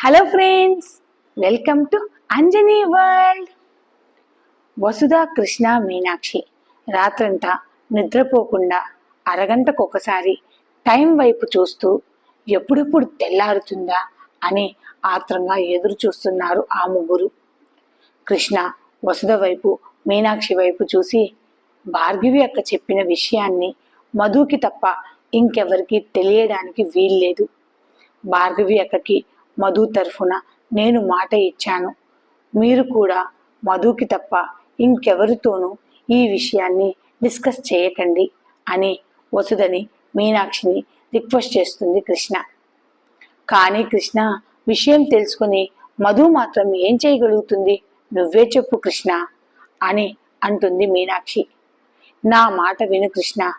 Hello friends welcome to Anjani world Vasudha Krishna Meenakshi రాత్రంతా నిద్రపోకుండా అరగంటకు ఒకసారి టైం వైపు చూస్తూ ఎప్పుడెప్పుడు తెల్లారుతుందా అని ఆత్రంగా ఎదురు చూస్తున్నారు ఆ ముగ్గురు. కృష్ణ వసుధ వైపు మీనాక్షి వైపు చూసి భార్గవి అక్క చెప్పిన విషయాన్ని మధుకి తప్ప ఇంకెవరికి తెలియడానికి వీల్లేదు. భార్గవి అక్కకి మధు తరఫున నేను మాట ఇచ్చాను. మీరు కూడా మధుకి తప్ప ఇంకెవరితోనూ ఈ విషయాన్ని డిస్కస్ చేయకండి అని వసుదని మీనాక్షిని రిక్వెస్ట్ చేస్తుంది కృష్ణ. కానీ కృష్ణ విషయం తెలుసుకుని మధు మాత్రం ఏం చేయగలుగుతుంది? నువ్వే చెప్పు కృష్ణ అని అంటుంది మీనాక్షి. నా మాట విను కృష్ణ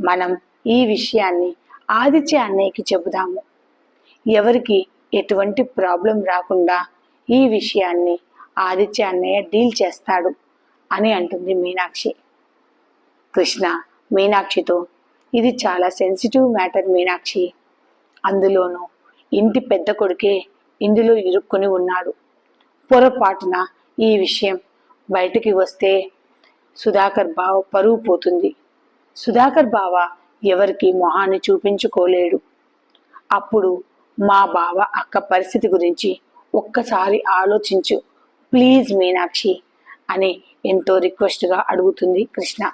మనం ఈ విషయాన్ని ఆదిత్య అన్నయ్యకి చెబుదాము. ఎవరికి ఎటువంటి ప్రాబ్లం రాకుండా ఈ విషయాన్ని ఆదిత్య అన్నయ్య డీల్ చేస్తాడు అని అంటుంది మీనాక్షి. కృష్ణ మీనాక్షితో ఇది చాలా సెన్సిటివ్ మ్యాటర్ మీనాక్షి. అందులోనూ ఇంటి పెద్ద కొడుకే ఇందులో ఇరుక్కుని ఉన్నాడు. పొరపాటున ఈ విషయం బయటికి వస్తే సుధాకర్ బావ పరువు పోతుంది. సుధాకర్ బావ ఎవరికి మొహాన్ని చూపించుకోలేడు. అప్పుడు మా బావ అక్క పరిస్థితి గురించి ఒక్కసారి ఆలోచించు. ప్లీజ్ మీనాక్షి అని ఎంతో రిక్వెస్ట్గా అడుగుతుంది కృష్ణ.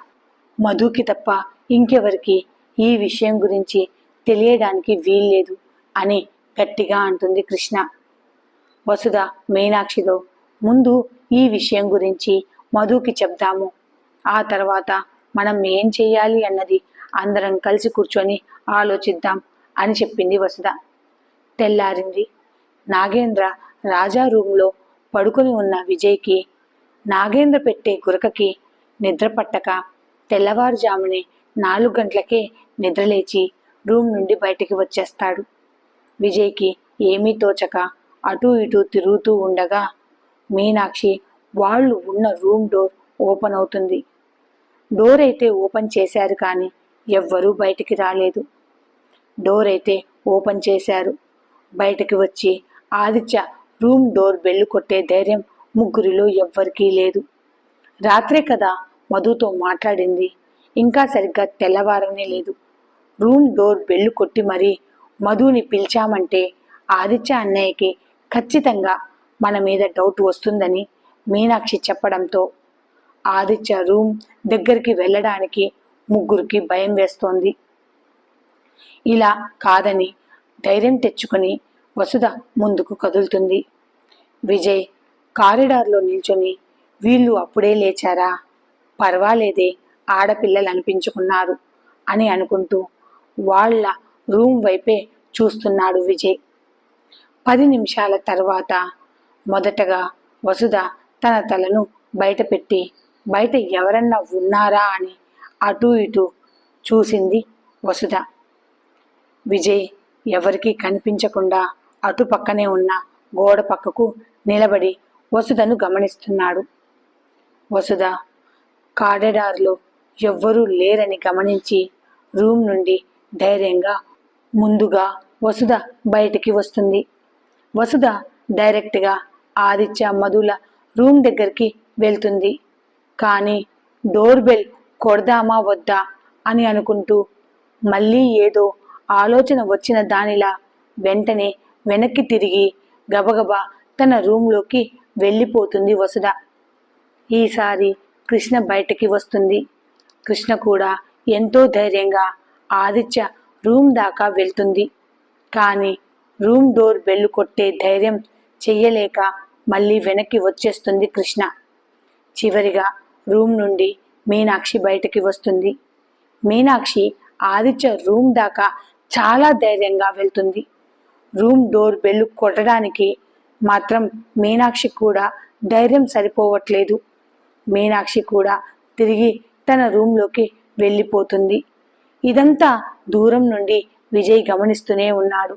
మధుకి తప్ప ఇంకెవరికి ఈ విషయం గురించి తెలియడానికి వీల్లేదు అని గట్టిగా అంటుంది కృష్ణ. వసుధ మీనాక్షిలో ముందు ఈ విషయం గురించి మధుకి చెప్దాము. ఆ తర్వాత మనం ఏం చేయాలి అన్నది అందరం కలిసి కూర్చొని ఆలోచిద్దాం అని చెప్పింది వసుధ. తెల్లారింది. నాగేంద్ర రాజా రూంలో పడుకుని ఉన్న విజయ్కి నాగేంద్ర పెట్టే గురకకి నిద్ర పట్టక తెల్లవారుజామునే నాలుగు గంటలకే నిద్రలేచి రూమ్ నుండి బయటికి వచ్చేస్తాడు. విజయ్కి ఏమీ తోచక అటూ ఇటూ తిరుగుతూ ఉండగా మీనాక్షి వాళ్ళు ఉన్న రూమ్ డోర్ ఓపెన్ అవుతుంది. డోర్ అయితే ఓపెన్ చేశారు కానీ ఎవ్వరూ బయటికి రాలేదు. డోర్ అయితే ఓపెన్ చేశారు. బయటకు వచ్చి ఆదిత్య రూమ్ డోర్ బెల్లు కొట్టే ధైర్యం ముగ్గురిలో ఎవ్వరికీ లేదు. రాత్రే కదా మధుతో మాట్లాడింది. ఇంకా సరిగ్గా తెల్లవారనే లేదు. రూమ్ డోర్ బెల్లు కొట్టి మరీ మధుని పిలిచామంటే ఆదిత్య అన్నయ్యకి ఖచ్చితంగా మన మీద డౌట్ వస్తుందని మీనాక్షి చెప్పడంతో ఆదిత్య రూమ్ దగ్గరికి వెళ్ళడానికి ముగ్గురికి భయం వేస్తోంది. ఇలా కాదని ధైర్యం తెచ్చుకొని వసుధ ముందుకు కదులుతుంది. విజయ్ కారిడార్లో నిల్చొని వీళ్ళు అప్పుడే లేచారా? పర్వాలేదే ఆడపిల్లలు అనిపించుకున్నారు అని అనుకుంటూ వాళ్ళ రూమ్ వైపే చూస్తున్నాడు విజయ్. పది నిమిషాల తర్వాత మొదటగా వసుధ తన తలను బయట పెట్టి బయట ఎవరన్నా ఉన్నారా? అని అటూ ఇటూ చూసింది వసుధ. విజయ్ ఎవరికీ కనిపించకుండా అటు పక్కనే ఉన్న గోడ పక్కకు నిలబడి వసుధను గమనిస్తున్నాడు. వసుధ కారిడార్లో ఎవ్వరూ లేరని గమనించి రూమ్ నుండి ధైర్యంగా ముందుగా వసుధ బయటికి వస్తుంది. వసుధ డైరెక్ట్గా ఆదిత్య మధుల రూమ్ దగ్గరికి వెళ్తుంది. కానీ డోర్ బెల్ కొడదామా వద్దా అని అనుకుంటూ మళ్ళీ ఏదో ఆలోచన వచ్చిన దానిలా వెంటనే వెనక్కి తిరిగి గబగబా తన రూంలోకి వెళ్ళిపోతుంది వసుధ. ఈసారి కృష్ణ బయటికి వస్తుంది. కృష్ణ కూడా ఎంతో ధైర్యంగా ఆదిత్య రూమ్ దాకా వెళ్తుంది. కానీ రూమ్ డోర్ బెల్లు కొట్టే ధైర్యం చెయ్యలేక మళ్ళీ వెనక్కి వచ్చేస్తుంది కృష్ణ. చివరిగా రూమ్ నుండి మీనాక్షి బయటికి వస్తుంది. మీనాక్షి ఆదిత్య రూమ్ దాకా చాలా ధైర్యంగా వెళ్తుంది. రూమ్ డోర్ బెల్లు కొట్టడానికి మాత్రం మీనాక్షి కూడా ధైర్యం సరిపోవట్లేదు. మీనాక్షి కూడా తిరిగి తన రూంలోకి వెళ్ళిపోతుంది. ఇదంతా దూరం నుండి విజయ్ గమనిస్తూనే ఉన్నాడు.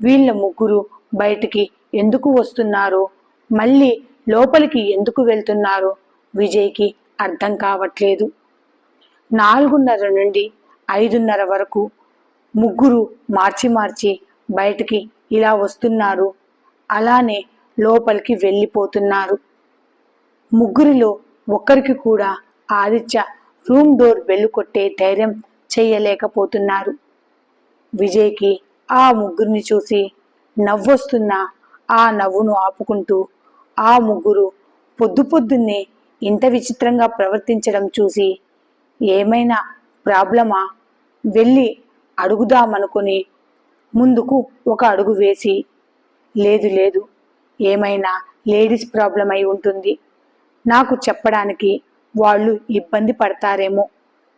వీళ్ళ ముగ్గురు బయటికి ఎందుకు వస్తున్నారో మళ్ళీ లోపలికి ఎందుకు వెళ్తున్నారో విజయ్కి అర్థం కావట్లేదు. నాలుగున్నర నుండి ఐదున్నర వరకు ముగ్గురు మార్చి మార్చి బయటికి ఇలా వస్తున్నారు. అలానే లోపలికి వెళ్ళిపోతున్నారు. ముగ్గురిలో ఒక్కరికి కూడా ఆదిత్య రూమ్ డోర్ బెల్లు కొట్టే ధైర్యం చేయలేకపోతున్నారు. విజయ్కి ఆ ముగ్గురిని చూసి నవ్వొస్తున్న ఆ నవ్వును ఆపుకుంటూ ఆ ముగ్గురు పొద్దు పొద్దున్నే ఇంత విచిత్రంగా ప్రవర్తించడం చూసి ఏమైనా ప్రాబ్లమా? వెళ్ళి అడుగుదామనుకుని ముందుకు ఒక అడుగు వేసి లేదు లేదు ఏమైనా లేడీస్ ప్రాబ్లం అయి ఉంటుంది. నాకు చెప్పడానికి వాళ్ళు ఇబ్బంది పడతారేమో.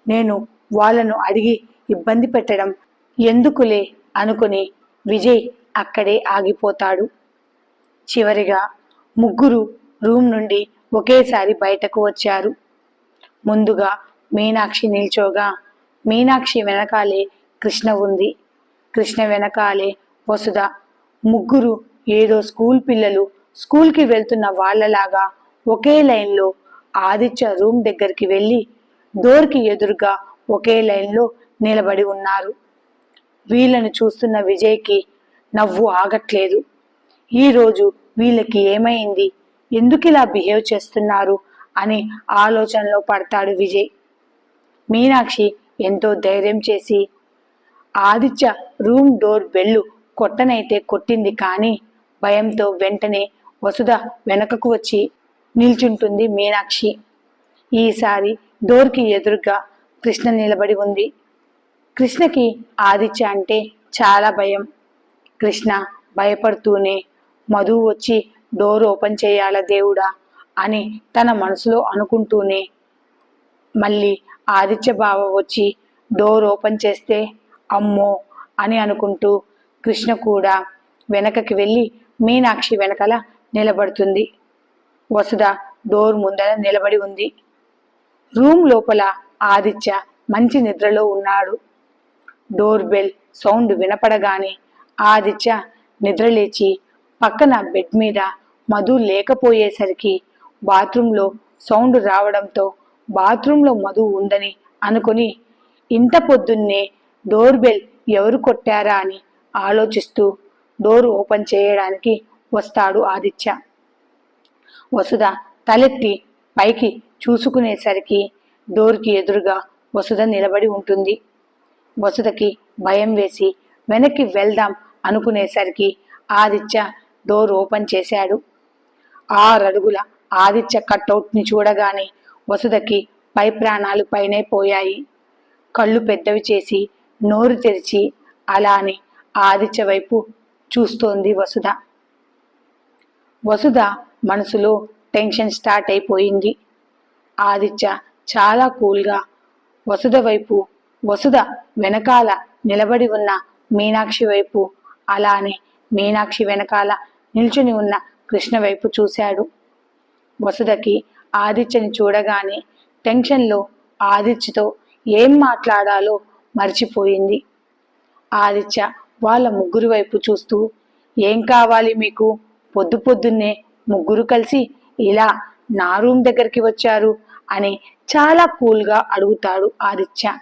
నేను వాళ్ళను అడిగి ఇబ్బంది పెట్టడం ఎందుకులే? అనుకుని విజయ్ అక్కడే ఆగిపోతాడు. చివరిగా ముగ్గురు రూమ్ నుండి ఒకేసారి బయటకు వచ్చారు. ముందుగా మీనాక్షి నిల్చోగా మీనాక్షి వెనకాలే కృష్ణ ఉంది. కృష్ణ వెనకాలే వసుధ. ముగ్గురు ఏదో స్కూల్ పిల్లలు స్కూల్కి వెళ్తున్న వాళ్ళలాగా ఒకే లైన్లో ఆదిత్య రూమ్ దగ్గరికి వెళ్ళి డోర్కి ఎదురుగా ఒకే లైన్లో నిలబడి ఉన్నారు. వీళ్ళను చూస్తున్న విజయ్కి నవ్వు ఆగట్లేదు. ఈరోజు వీళ్ళకి ఏమైంది? ఎందుకు ఇలా బిహేవ్ చేస్తున్నారు? అని ఆలోచనలో పడతాడు విజయ్. మీనాక్షి ఎంతో ధైర్యం చేసి ఆదిత్య రూమ్ డోర్ బెల్లు కొట్టనైతే కొట్టింది కానీ భయంతో వెంటనే వసుధ వెనకకు వచ్చి నిల్చుంటుంది మీనాక్షి. ఈసారి డోర్కి ఎదురుగా కృష్ణ నిలబడి ఉంది. కృష్ణకి ఆదిత్య అంటే చాలా భయం. కృష్ణ భయపడుతూనే మధు వచ్చి డోర్ ఓపెన్ చేయాల దేవుడా అని తన మనసులో అనుకుంటూనే మళ్ళీ ఆదిత్య బావ వచ్చి డోర్ ఓపెన్ చేస్తే అమ్మో అని అనుకుంటూ కృష్ణ కూడా వెనకకి వెళ్ళి మీనాక్షి వెనకల నిలబడుతుంది. వసుధ డోర్ ముందర నిలబడి ఉంది. రూమ్ లోపల ఆదిత్య మంచి నిద్రలో ఉన్నాడు. డోర్ బెల్ సౌండ్ వినపడగానే ఆదిత్య నిద్రలేచి పక్కన బెడ్ మీద మధు లేకపోయేసరికి బాత్రూంలో సౌండ్ రావడంతో బాత్రూంలో మధు ఉందని అనుకుని ఇంత పొద్దున్నే డోర్ బెల్ ఎవరు కొట్టారా అని ఆలోచిస్తూ డోర్ ఓపెన్ చేయడానికి వస్తాడు ఆదిత్య. వసుధ తలెత్తి పైకి చూసుకునేసరికి డోర్కి ఎదురుగా వసుధ నిలబడి ఉంటుంది. వసుధకి భయం వేసి వెనక్కి వెళ్దాం అనుకునేసరికి ఆదిత్య డోర్ ఓపెన్ చేశాడు. ఆరడుగుల ఆదిత్య కట్అవుట్ని చూడగానే వసుధకి పై ప్రాణాలు పైనే పోయాయి. కళ్ళు పెద్దవి చేసి నోరు తెరిచి అలానే ఆదిత్య వైపు చూస్తోంది వసుధ. వసుధ మనసులో టెన్షన్ స్టార్ట్ అయిపోయింది. ఆదిత్య చాలా కూల్గా వసుధ వైపు వసుధ వెనకాల నిలబడి ఉన్న మీనాక్షి వైపు అలానే మీనాక్షి వెనకాల నిల్చుని ఉన్న కృష్ణ వైపు చూశాడు. వసుధకి ఆదిత్యని చూడగానే టెన్షన్లో ఆదిత్యతో ఏం మాట్లాడాలో మర్చిపోయింది. ఆదిత్య వాళ్ళ ముగ్గురు వైపు చూస్తూ ఏం కావాలి మీకు? పొద్దు పొద్దున్నే ముగ్గురు కలిసి ఇలా నా రూమ్ దగ్గరికి వచ్చారు అని చాలా కూల్గా అడుగుతాడు ఆదిత్య.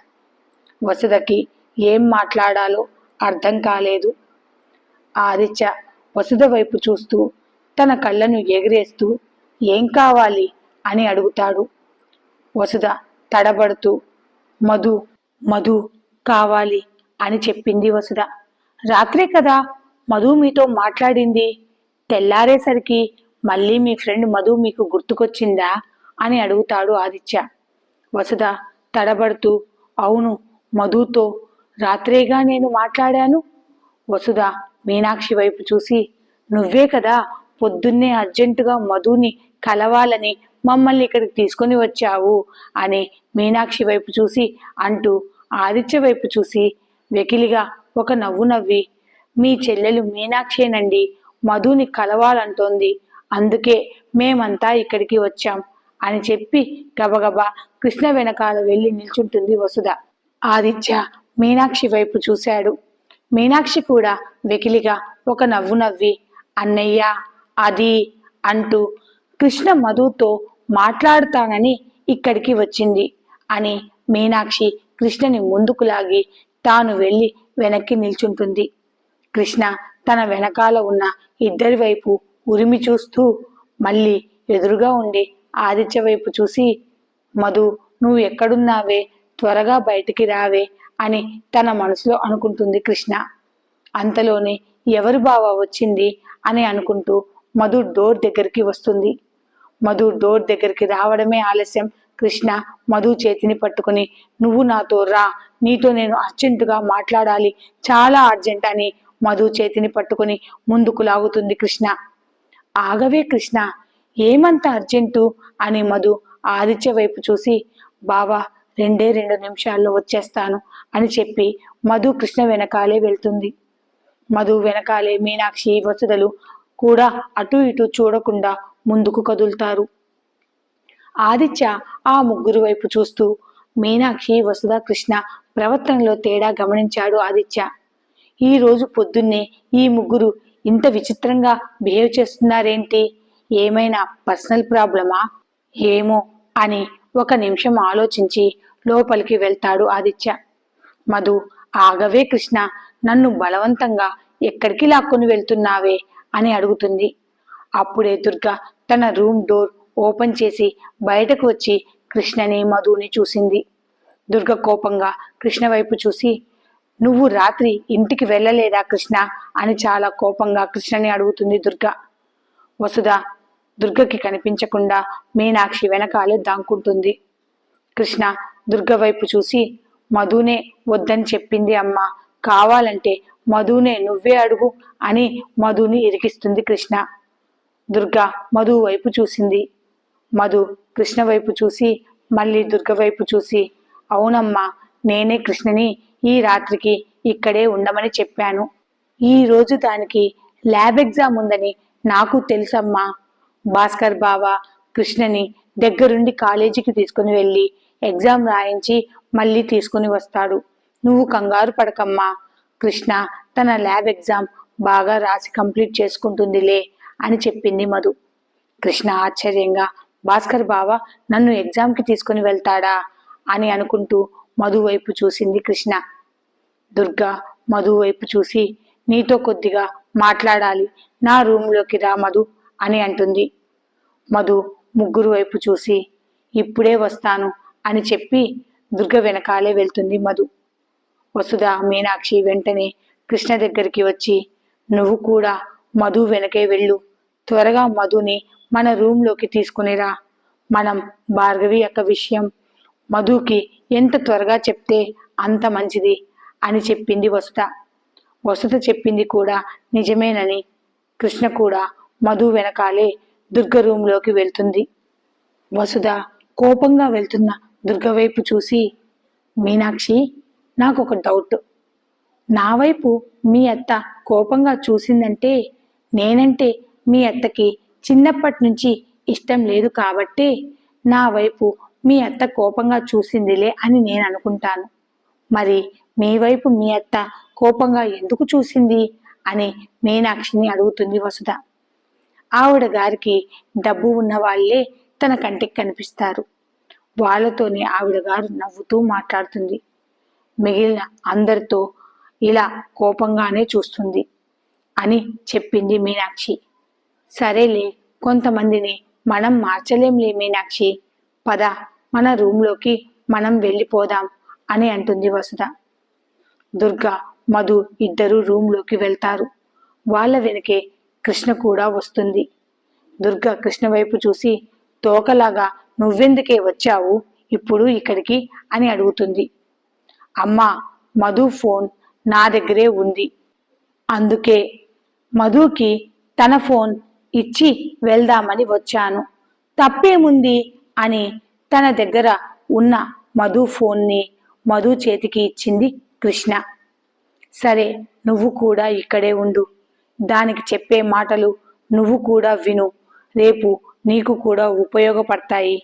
వసుధకి ఏం మాట్లాడాలో అర్థం కాలేదు. ఆదిత్య వసుధ వైపు చూస్తూ తన కళ్ళను ఎగిరేస్తూ ఏం కావాలి? అని అడుగుతాడు. వసుధ తడబడుతూ మధు మధు కావాలి అని చెప్పింది వసుధ. రాత్రే కదా మధు మీతో మాట్లాడింది. తెల్లారేసరికి మళ్ళీ మీ ఫ్రెండ్ మధు మీకు గుర్తుకొచ్చిందా అని అడుగుతాడు ఆదిత్య. వసుధ తడబడుతూ అవును మధుతో రాత్రేగా నేను మాట్లాడాను? వసుధ మీనాక్షి వైపు చూసి నువ్వే కదా పొద్దున్నే అర్జెంటుగా మధుని కలవాలని మమ్మల్ని ఇక్కడికి తీసుకొని వచ్చావు అని మీనాక్షి వైపు చూసి అంటూ ఆదిత్య వైపు చూసి వెకిలిగా ఒక నవ్వు నవ్వి మీ చెల్లెలు మీనాక్షేనండి. మధుని కలవాలంటోంది. అందుకే మేమంతా ఇక్కడికి వచ్చాం అని చెప్పి గబగబా కృష్ణ వెనకాల వెళ్ళి నిల్చుంటుంది వసుధ. ఆదిత్య మీనాక్షి వైపు చూశాడు. మీనాక్షి కూడా వెకిలిగా ఒక నవ్వు నవ్వి అన్నయ్య అది అంటూ కృష్ణ మధుతో మాట్లాడుతానని ఇక్కడికి వచ్చింది అని మీనాక్షి కృష్ణని ముందుకు లాగి తాను వెళ్ళి వెనక్కి నిల్చుంటుంది. కృష్ణ తన వెనకాల ఉన్న ఇద్దరి వైపు ఉరిమి చూస్తూ మళ్ళీ ఎదురుగా ఉండి ఆదిత్య వైపు చూసి మధు నువ్వు ఎక్కడున్నావే? త్వరగా బయటికి రావే అని తన మనసులో అనుకుంటుంది కృష్ణ. అంతలోనే ఎవరు బావ వచ్చింది? అని అనుకుంటూ మధు డోర్ దగ్గరికి వస్తుంది. మధు డోర్ దగ్గరికి రావడమే ఆలస్యం. కృష్ణ మధు చేతిని పట్టుకుని నువ్వు నాతో రా నీతో నేను అర్జెంటుగా మాట్లాడాలి చాలా అర్జెంట్ అని మధు చేతిని పట్టుకుని ముందుకు లాగుతుంది కృష్ణ. ఆగవే కృష్ణ ఏమంత అర్జెంటు అని మధు ఆదిత్య వైపు చూసి బావా రెండే రెండు నిమిషాల్లో వచ్చేస్తాను అని చెప్పి మధు కృష్ణ వెనకాలే వెళ్తుంది. మధు వెనకాలే మీనాక్షి వసుదలు కూడా అటు ఇటు చూడకుండా ముందుకు కదులుతారు. ఆదిత్య ఆ ముగ్గురు వైపు చూస్తూ మీనాక్షి వసుధ కృష్ణ ప్రవర్తనలో తేడా గమనించాడు ఆదిత్య. ఈ రోజు పొద్దున్నే ఈ ముగ్గురు ఇంత విచిత్రంగా బిహేవ్ చేస్తున్నారేంటి? ఏమైనా పర్సనల్ ప్రాబ్లమా? ఏమో అని ఒక నిమిషం ఆలోచించి లోపలికి వెళ్తాడు ఆదిత్య. మధు ఆగవే కృష్ణ. నన్ను బలవంతంగా ఎక్కడికి లాక్కొని వెళ్తున్నావే? అని అడుగుతుంది. అప్పుడే దుర్గ తన రూమ్ డోర్ ఓపెన్ చేసి బయటకు వచ్చి కృష్ణని మధుని చూసింది. దుర్గ కోపంగా కృష్ణ వైపు చూసి నువ్వు రాత్రి ఇంటికి వెళ్ళలేదా కృష్ణ? అని చాలా కోపంగా కృష్ణని అడుగుతుంది దుర్గ. వసుధ దుర్గకి కనిపించకుండా మీనాక్షి వెనకాలే దాంకుంటుంది కృష్ణ దుర్గ వైపు చూసి మధునే వద్దని చెప్పింది అమ్మ. కావాలంటే మధునే నువ్వే అడుగు అని మధుని ఇరికిస్తుంది కృష్ణ. దుర్గ మధు వైపు చూసింది. మధు కృష్ణ వైపు చూసి మళ్ళీ దుర్గ వైపు చూసి అవునమ్మా నేనే కృష్ణని ఈ రాత్రికి ఇక్కడే ఉండమని చెప్పాను. ఈ రోజు దానికి ల్యాబ్ ఎగ్జామ్ ఉందని నాకు తెలుసమ్మా. భాస్కర్ బావ కృష్ణని దగ్గరుండి కాలేజీకి తీసుకుని వెళ్ళి ఎగ్జామ్ రాయించి మళ్ళీ తీసుకుని వస్తాడు. నువ్వు కంగారు పడకమ్మా. కృష్ణ తన ల్యాబ్ ఎగ్జామ్ బాగా రాసి కంప్లీట్ చేసుకుంటుందిలే అని చెప్పింది మధు. కృష్ణ ఆశ్చర్యంగా భాస్కర్ బావ నన్ను ఎగ్జామ్కి తీసుకుని వెళ్తాడా అని అనుకుంటూ మధు వైపు చూసింది కృష్ణ. దుర్గా మధు వైపు చూసి నీతో కొద్దిగా మాట్లాడాలి నా రూమ్లోకి రా మధు అని అంటుంది. మధు ముగ్గురు వైపు చూసి ఇప్పుడే వస్తాను అని చెప్పి దుర్గ వెనకాలే వెళ్తుంది మధు. వసుధ మీనాక్షి వెంటనే కృష్ణ దగ్గరికి వచ్చి నువ్వు కూడా మధు వెనకే వెళ్ళు త్వరగా మధుని మన రూమ్లోకి తీసుకునిరా. మనం భార్గవి యొక్క విషయం మధుకి ఎంత త్వరగా చెప్తే అంత మంచిది అని చెప్పింది వసుత. వసుత చెప్పింది కూడా నిజమేనని కృష్ణ కూడా మధు వెనకాలే దుర్గ రూమ్లోకి వెళ్తుంది. వసుధ కోపంగా వెళ్తున్న దుర్గ వైపు చూసి మీనాక్షి నాకు ఒక డౌట్ నా వైపు మీ అత్త కోపంగా చూసిందంటే నేనంటే మీ అత్తకి చిన్నప్పటి నుంచి ఇష్టం లేదు కాబట్టి నా వైపు మీ అత్త కోపంగా చూసిందిలే అని నేను అనుకుంటాను. మరి మీ వైపు మీ అత్త కోపంగా ఎందుకు చూసింది? అని మీనాక్షిని అడుగుతుంది వసుధ. ఆవిడ గారికి డబ్బు ఉన్న వాళ్ళే తన కంటికి కనిపిస్తారు. వాళ్ళతోనే ఆవిడ గారు నవ్వుతూ మాట్లాడుతుంది. మిగిలిన అందరితో ఇలా కోపంగానే చూస్తుంది అని చెప్పింది మీనాక్షి. సరేలే కొంతమందిని మనం మార్చలేంలే మీనాక్షి. పద మన రూమ్లోకి మనం వెళ్ళిపోదాం అని అంటుంది వసుధ. దుర్గా మధు ఇద్దరు రూమ్లోకి వెళ్తారు. వాళ్ళ వెనకే కృష్ణ కూడా వస్తుంది. దుర్గా కృష్ణ వైపు చూసి తోకలాగా నువ్వెందుకే వచ్చావు? ఇప్పుడు ఇక్కడికి అని అడుగుతుంది. అమ్మా మధు ఫోన్ నా దగ్గరే ఉంది. అందుకే మధుకి తన ఫోన్ ఇచ్చి వెళ్దామని వచ్చాను. తప్పేముంది? అని తన దగ్గర ఉన్న మధు ఫోన్ని మధు చేతికి ఇచ్చింది కృష్ణ. సరే నువ్వు కూడా ఇక్కడే ఉండు. దానికి చెప్పే మాటలు నువ్వు కూడా విను. రేపు నీకు కూడా ఉపయోగపడతాయి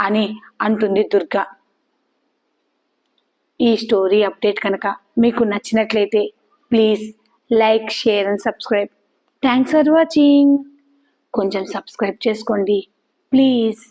అని అంటుంది దుర్గా. ఈ స్టోరీ అప్డేట్ కనుక మీకు నచ్చినట్లయితే please like share and subscribe. Thanks for watching. కొంచెం సబ్స్క్రైబ్ చేసుకోండి. ప్లీజ్